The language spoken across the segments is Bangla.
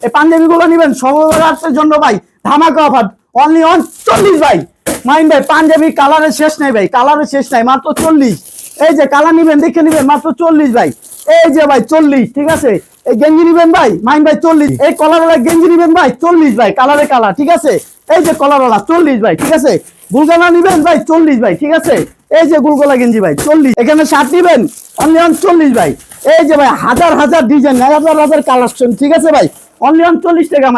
এই পাঞ্জাবি গুলো নিবেন সবার জন্য ভাই, ধামাকা অফার অনলি অন চল্লিশ ভাই। মাইন ভাই পাঞ্জাবি কালারের শেষ নাই ভাই কালারের শেষ নাই, মাত্র চল্লিশ। এই যে কালার নিবেন, দেখে নিবেন, মাত্র চল্লিশ ভাই। এই যে ভাই, চল্লিশ, ঠিক আছে? এই গেঞ্জি নিবেন ভাই, মাইন ভাই, চল্লিশ। এই কলারওয়ালা গেঞ্জি নিবেন ভাই, চল্লিশ ভাই কালারে কালার ঠিক আছে? এই যে কলারওয়ালা চল্লিশ ভাই, ঠিক আছে? গুলগালা নিবেন ভাই, চল্লিশ ভাই, ঠিক আছে? এই যে গুলগোলা গেঞ্জি ভাই, চল্লিশ। এখানে শার্ট নিবেন অনলি অন চল্লিশ ভাই। এই যে ভাই, হাজার হাজার ডিজাইন হাজার হাজার কালেকশন ঠিক আছে ভাই? অনলি টাকা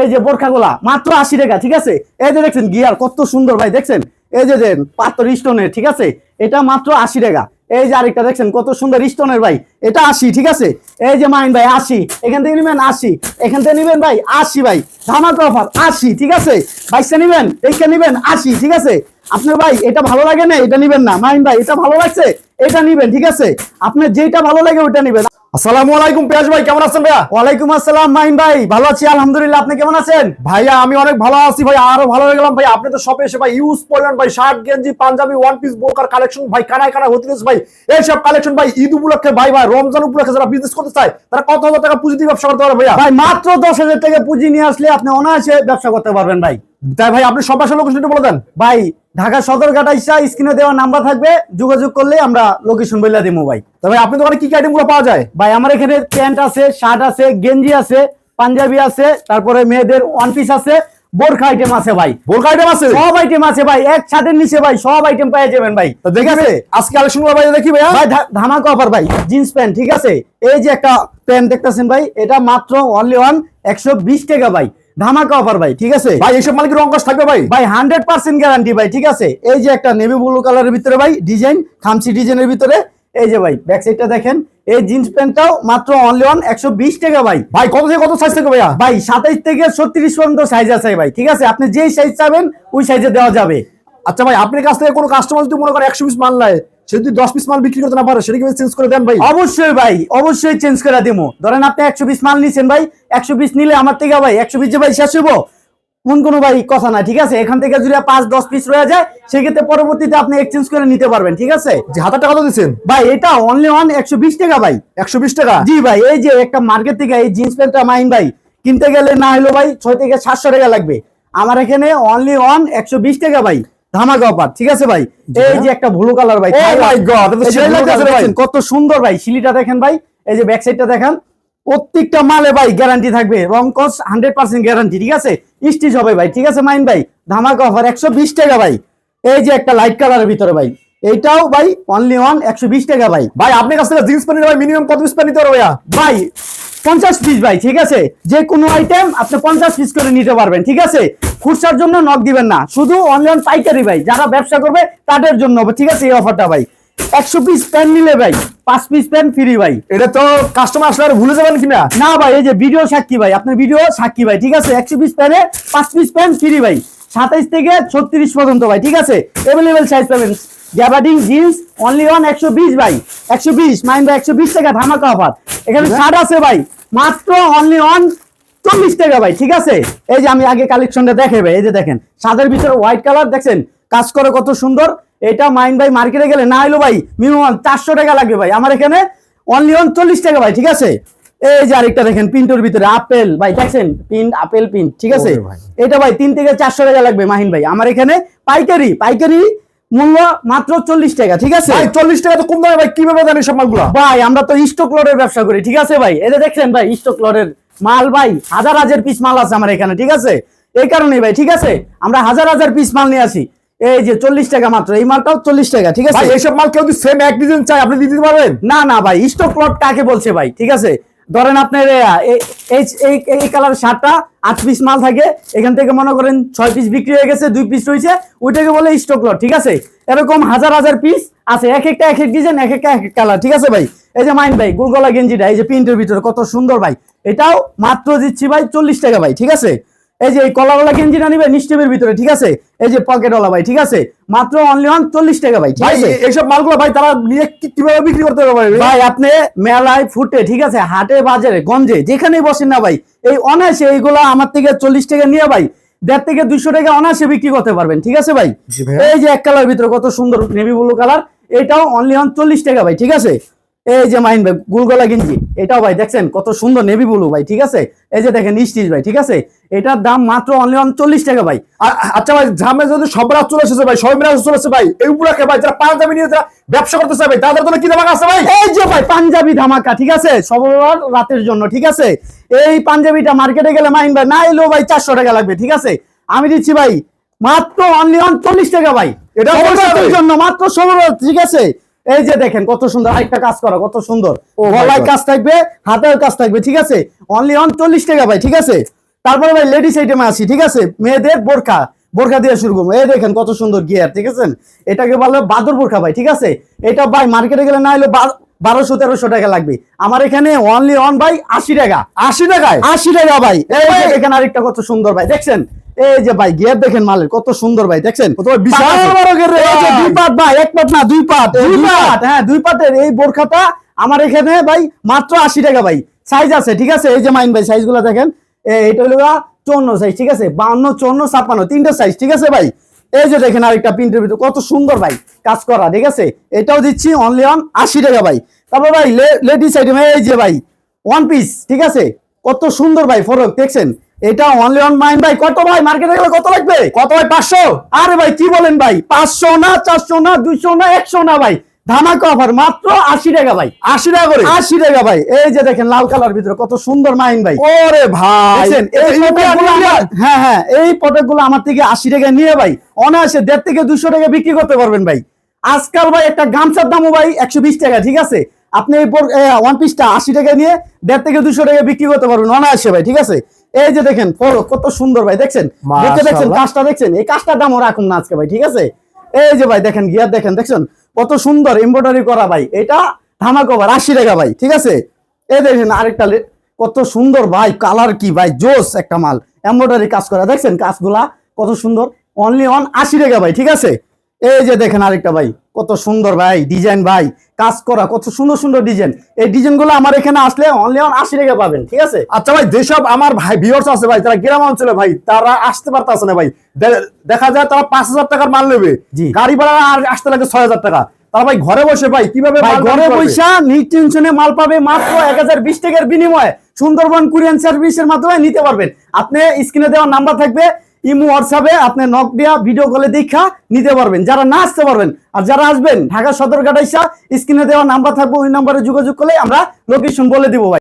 এই যে বোরখাগুলা, মাত্র আশি টাকা, ঠিক আছে? এই যে দেখছেন গিয়ার কত সুন্দর ভাই, দেখছেন? এই যে পাথর স্টোনের ঠিক আছে? এটা মাত্র আশি টাকা। এই যে আরেকটা দেখছেন, কত সুন্দর স্টোনের ভাই, এটা আশি, ঠিক আছে? এই যে মাইন ভাই, আশি। এখান থেকে নিবেন আশি। এখান থেকে নিবেন ভাই, আশি ভাই। ধামাকা অফার আশি, ঠিক আছে? বাইশটা নিবেন এইটা নিবেন, আশি, ঠিক আছে? আপনার ভাই, এটা ভালো লাগে না? এটা নিবেন না। মাইন ভাই, এটা ভালো লাগছে? এটা নিবেন, ঠিক আছে? আপনার যেটা ভালো লাগে ওটা নিবেন। আসসালামু আলাইকুম পেয়াজ ভাই কেমন আছেন ভাইয়া? ওয়ালাইকুম আসসালাম ভাই ভালো আছি আলহামদুলিল্লাহ আপনি কেমন আছেন? ভাইয়া আমি অনেক ভালো আছি ভাই আরও ভালো হয়ে গেলাম ভাই আপনি তো শপে এসে ভাই ইউজ পরিমাণ ভাই শার্ট গেঞ্জি পাঞ্জাবি ওয়ান পিস বোকার কালেকশন ভাই কানায় কানায় হতে ভাই এইসব কালেকশন ভাই ঈদ উপলক্ষে ভাই ভাই রমজান উপলক্ষে যারা বিজনেস করতে চায় তারা কত হাজার টাকা পুঁজি দিয়ে ব্যবসা করতে পারে ভাইয়া? ভাই মাত্র দশ হাজার টাকা পুঁজি নিয়ে আসলে আপনি অনায়াসে ব্যবসা করতে পারবেন ভাই। তাই ভাই আপনি লোকেশন একটু বলে দেন। ভাই ঢাকা সদরঘাট ইসা স্ক্রিনে দেওয়া নাম্বার থাকবে যোগাযোগ করলে আমরা লোকেশন বলে দিব ভাই তা ভাই আপনি দোকানে কি কি আইটেমগুলো পাওয়া যায়? ভাই আমার এখানে প্যান্ট আছে শার্ট আছে গেঞ্জি আছে পাঞ্জাবি আছে তারপরে মেয়েদের ওয়ান পিস আছে বোরখা আইটেম আছে ভাই। বোরকা আইটেম আছে? সব আইটেম আছে ভাই এক ছাদের নিচে ভাই সব আইটেম পেয়ে যাবেন ভাই। তা দেখি ভাই, আজকে কালেকশন ভাই দেখি ভাই ধা- ধামাকা অফার ভাই জিন্স প্যান্ট ঠিক আছে? এই যে একটা প্যান্ট দেখতেছেন ভাই এটা মাত্র অনলি ওয়ান একশো বিশ টাকা ভাই। ধামাকা অফার ভাই ঠিক আছে? ভাই এইসব মালিকের রং থাকবে ভাই। ভাই হান্ড্রেড পার্সেন্ট গ্যারান্টি ভাই ঠিক আছে? এই যে একটা নেভি ব্লু কালারের ভিতরে ভাই ডিজাইন খামসি ডিজাইনের ভিতরে এই যে ভাই ব্যাক সাইডটা দেখেন এই জিন্স প্যান্টটাও মাত্র অনলি ওয়ান একশো বিশ টাকা ভাই। ভাই কত থেকে কত সাইজ থাকবে ভাইয়া? ভাই সাতাইশ থেকে ছত্রিশ পর্যন্ত সাইজ আছে ভাই ঠিক আছে? আপনি যেই সাইজ চাবেন ওই সাইজে দেওয়া যাবে। আচ্ছা ভাই আপনার কাছ থেকে কোনো কাস্টমার যদি মনে করে একশো পিস মাল নেয় সে যদি দশ পিস মাল বিক্রি করতে না পারে সেটা কি চেঞ্জ করে দেন ভাই? অবশ্যই ভাই অবশ্যই চেঞ্জ করে দিব ধরেন আপনি একশো পিস মাল নিছেন ভাই একশো পিস নিলে আমার থেকে ভাই একশো পিস যে ভাই শেষ হইব কোন কোনো ভাই কথা না ঠিক আছে? এখান থেকে যদি পাঁচ দশ পিস রয়ে যায় সেক্ষেত্রে পরবর্তীতে আপনি এক্সচেঞ্জ করে নিতে পারবেন ঠিক আছে? হাজার টাকা দিচ্ছেন ভাই এটা অনলি ওয়ান একশো বিশ টাকা ভাই। একশো বিশ টাকা? জি ভাই এই যে একটা মার্কেট থেকে এই জিন্স প্যান্টটা মাইন ভাই কিনতে গেলে না হলো ভাই ছয় থেকে সাতশো টাকা লাগবে। আমার এখানে অনলি ওয়ান একশো বিশ টাকা ভাই। ধামাকা অফার ঠিক আছে ভাই? এই যে একটা ব্লু কালার ভাই Oh এলাকা colour ভাই। কত সুন্দর ভাই শিলিটা দেখেন ভাই এই যে ব্যাক সাইডটা দেখেন। প্রত্যেকটা মালে ভাই গ্যারান্টি থাকবে রং কস হান্ড্রেড পার্সেন্ট গ্যারান্টি ঠিক আছে? স্টিচ হবে ভাই ঠিক আছে মাইন ভাই? ধামাকা অফার একশো বিশ টাকা ভাই। এই যে একটা লাইট কালারের ভিতরে ভাই এইটাও ভাই অনলি ওয়ান একশো বিশ টাকা ভাই। ভাই আপনার কাছ থেকে জিন্স প্যান্ট ভাই মিনিমাম কত পিস প্যান্ট নিতে পারবে ভাই পঞ্চাশ পিস ভাই ঠিক আছে? যে কোনো আইটেম আপনি পঞ্চাশ পিস করে নিতে পারবেন ঠিক আছে? খুচরার জন্য নক দিবেন না শুধু অনলাইন পাইকারি ভাই যারা ব্যবসা করবে তাদের জন্য ঠিক আছে এই অফারটা ভাই? একশো পিস প্যান নিলে ভাই পাঁচ পিস প্যান ফ্রি ভাই। এটা তো কাস্টমার আসলে ভুলে যাবেন কিনা? না ভাই এই যে ভিডিও সাক্ষী ভাই আপনার ভিডিও সাক্ষী ভাই ঠিক আছে? একশো পিস প্যানে পাঁচ পিস প্যান ফ্রি ভাই। সাতাইশ থেকে ছত্রিশ পর্যন্ত ভাই ঠিক আছে? অ্যাভেলেবেল সাইজ পাবেন গ্যাবার্ডিং জিন্স অনলি ওয়ান একশো বিশ ভাই। একশো বিশ মাইন্ড ভাই একশো বিশ টাকা ধামাকা অফার এখানে শার্ট আছে ভাই। মাত্র অনলি ওয়ান চল্লিশ টাকা ভাই ঠিক আছে? এই যে আমি আগে কালেকশনটা দেখে ভাই এই যে দেখেন সাদের ভিতরে হোয়াইট কালার দেখছেন? কাজ করে কত সুন্দর। এটা মাইন্ড ভাই মার্কেটে গেলে না হলো ভাই মিনিমাম চারশো টাকা লাগবে ভাই। আমার এখানে অনলি ওয়ান চল্লিশ টাকা ভাই ঠিক আছে? এই যে আরেকটা দেখেন পিন্টোর ভিতরে আপেল। ভাই দেখছেন? পিন আপেল পিন ঠিক আছে। এটা ভাই তিন থেকে চারশো টাকা লাগবে মাহিন ভাই। আমার এখানে পাইকারি পাইকারি মূল্য মাত্র চল্লিশ টাকা ঠিক আছে? ভাই চল্লিশ টাকা তো কম দামে ভাই কীভাবে দেন এইসব মালগুলো ভাই আমরা তো স্টক লটের ব্যবসা করি ঠিক আছে ভাই? এটা দেখছেন ভাই স্টক লটের মাল ভাই হাজার হাজার পিস মাল আছে আমার এখানে ঠিক আছে? এই কারণে ভাই ঠিক আছে? আমরা হাজার হাজার পিস মাল নিয়ে আসি। এই যে চল্লিশ টাকা মাত্র এই মালটাও চল্লিশ টাকা ঠিক আছে? এইসব মাল কেউ সেম এক ডিজাইন চাই আপনি দিতে পারবেন? না না ভাই স্টক লট কাকে বলছে ভাই ঠিক আছে? ধরেন আপনার এই- কালার শার্টটা আট পিস মাল থাকে, এখান থেকে মনে করেন ছয় পিস বিক্রি হয়ে গেছে, দুই পিস রয়েছে, ওইটাকে বলে স্টক লট ঠিক আছে? এরকম হাজার হাজার পিস আছে, এক একটা, এক এক ডিজাইন এক একটা, এক এক কালার ঠিক আছে ভাই? এই যে মাইন ভাই গুলগলা গেঞ্জিটা এই যে প্রিন্টের ভিতরে, কত সুন্দর ভাই। এটাও মাত্র দিচ্ছি ভাই চল্লিশ টাকা ভাই, ঠিক আছে? এই যে এই কলাওয়ালা গেঞ্জিটা নিবে নিশ্চিপের ভিতরে ঠিক আছে? এই যে পকেটওয়ালা ভাই ঠিক আছে? মাত্র অনলি ওয়ান চল্লিশ টাকা ভাই ঠিক আছে? এইসব মালগুলো ভাই তারা নিয়ে কীভাবে বিক্রি করতে পারবে ভাই? ভাই আপনি মেলায় ফুটে ঠিক আছে? হাটে বাজারে গঞ্জে যেখানেই বসেন না ভাই এই অনায়াসে এইগুলা আমার থেকে চল্লিশ টাকা নিয়ে ভাই দেড় থেকে দুইশো টাকা অনায়াসে বিক্রি করতে পারবেন ঠিক আছে ভাই? এই যে এক কালার ভিতরে কত সুন্দর নেভি ব্লু কালার এটাও অনলি অন চল্লিশ টাকা ভাই ঠিক আছে? এই যে মাইন ভাই গুলগলা গেঞ্জি এটাও ভাই দেখছেন কত সুন্দর নেভি ব্লু ভাই ঠিক আছে? এই যে দেখেন স্টিচ ভাই ঠিক আছে? এটার দাম মাত্র অনলি অন চল্লিশ টাকা ভাই। আচ্ছা ভাই ঝামে যদি সব রাত চলে এসেছে ভাই সবাই মিলে চলে এসেছে ভাই এই উপলক্ষে ভাই যারা পাঞ্জাবি নিয়ে যারা ব্যবসা করতে চায় ভাই তাদের জন্য কি দাম আছে ভাই? এই যে ভাই পাঞ্জাবি ধামাকা ঠিক আছে? সব রাতের জন্য ঠিক আছে? এই পাঞ্জাবিটা মার্কেটে গেলে মাইন ভাই না এলেও ভাই চারশো টাকা লাগবে ঠিক আছে? আমি দিচ্ছি ভাই মাত্র অনলি অন চল্লিশ টাকা ভাই। এটা। জন্য মাত্র রাত, ঠিক আছে? এই যে দেখেন কত সুন্দর আরেকটা কাজ করা কত সুন্দর। গলায় কাজ থাকবে হাতের কাজ থাকবে ঠিক আছে? অনলি অন চল্লিশ টাকা ভাই ঠিক আছে? তারপরে ভাই লেডিস আইটেমে আসি ঠিক আছে? মেয়েদের বোরখা বোরখা দিয়ে শুরু করব। এই দেখেন কত সুন্দর গিয়ার ঠিক আছে? এটাকে বলে বাদর বোরখা ভাই ঠিক আছে? এটা ভাই মার্কেটে গেলে না হলে বারোশো তেরোশো টাকা লাগবে। আমার এখানে অনলি অন ভাই আশি টাকা। আশি টাকায়? আশি টাকা ভাই। দেখেন আরেকটা কত সুন্দর ভাই দেখছেন? এই যে ভাই গিয়ার দেখেন মালের কত সুন্দর ভাই দেখছেন? বিশাল। বড় দুই পাট ভাই এক পাট না দুই পাট পাট? হ্যাঁ দুই পাটের এই বোরখাটা আমার এখানে ভাই মাত্র আশি টাকা ভাই। সাইজ আছে ঠিক আছে? এই যে মাইন ভাই সাইজগুলো দেখেন। এ- এটা হলো চৌন্ন সাইজ ঠিক আছে? বান্ন চৌন্ন ছাপ্পান্ন তিনটা সাইজ ঠিক আছে ভাই? এই যে দেখেন আরেকটা প্রিন্টের ভিতরে কত সুন্দর ভাই কাজ করা ঠিক আছে? এটাও দিচ্ছি অনলি অন আশি টাকা ভাই। তারপর ভাই লেডিস আইটেম এই যে ভাই ওয়ান পিস ঠিক আছে? কত সুন্দর ভাই ফরক দেখছেন? এটা অনলি অন মাইন ভাই। কত ভাই? মার্কেটে গেলে কত লাগবে? কত ভাই? পাঁচশো? আরে ভাই কি বলেন ভাই? পাঁচশো না চারশো না দুইশো না একশো না ভাই। ধামাকা অফার মাত্র আশি টাকা ভাই। আশি টাকা করে? আশি টাকা ভাই। এই যে দেখেন লাল কালার ভিতরে কত সুন্দর মাইন ভাই। ওরে ভাই হ্যাঁ হ্যাঁ এই প্রোডাক্টগুলো আমার থেকে আশি টাকা নিয়ে ভাই অনায়াসে দেড় থেকে দুশো টাকা বিক্রি করতে পারবেন ভাই। আজকাল ভাই একটা গামছার দামও ভাই একশো বিশ টাকা ঠিক আছে? আপনি এই ওয়ান পিসটা আশি টাকা নিয়ে দেড় থেকে দুশো টাকা বিক্রি করতে পারবেন অনায়াসে ভাই ঠিক আছে? এই যে দেখেন ফরক কত সুন্দর ভাই দেখছেন? দেখে দেখছেন কাজটা দেখছেন? এই কাজটার দামও রাখুন না আজকে ভাই ঠিক আছে? এই যে ভাই দেখেন গিয়ার দেখেন দেখছেন? কত সুন্দর এমব্রয়ডারি করা ভাই এটা ধামা কভার আশি টাকা ভাই ঠিক আছে? এই দেখেন আরেকটা কত সুন্দর ভাই কালার কি ভাই জোস একটা মাল। এমব্রয়ডারি কাজ করা দেখছেন? কাজগুলা কত সুন্দর অনলি অন আশি টাকা ভাই ঠিক আছে? এই যে দেখেন আরেকটা ভাই কত সুন্দর ভাই ডিজাইন ভাই কাজ করা কত সুন্দর সুন্দর ডিজাইন এই ডিজাইনগুলো আমার এখানে আসলে অনলি অন আশি টাকা পাবেন ঠিক আছে? আচ্ছা ভাই যেসব আমার ভাই ভিউয়ার্স আছে ভাই তারা গ্রাম অঞ্চলে ভাই তারা আসতে পারতেছে না ভাই। দেখা যায় তারা পাঁচ হাজার টাকার মাল নেবে। জি। গাড়ি ভাড়া আর আসতে লাগে ছয় হাজার টাকা। তারা ভাই ঘরে বসে ভাই কীভাবে ভাই ঘরে? পয়সা নির্টেনশনে মাল পাবে মাত্র এক হাজার বিশ টাকার বিনিময়ে। সুন্দরবন কুরিয়ান সার্ভিসের মাধ্যমে নিতে পারবেন। আপনি স্ক্রিনে দেওয়ার নাম্বার থাকবে ইমো হোয়াটসঅ্যাপে আপনি নক দিয়া ভিডিও কলে দীক্ষা নিতে পারবেন। যারা না আসতে পারবেন আর যারা আসবেন, ঢাকা সদর গাড়াইসা স্ক্রিনে দেওয়া নাম্বার থাকবে, ওই নাম্বারে যোগাযোগ করলে আমরা লোকেশন বলে দিব ভাই।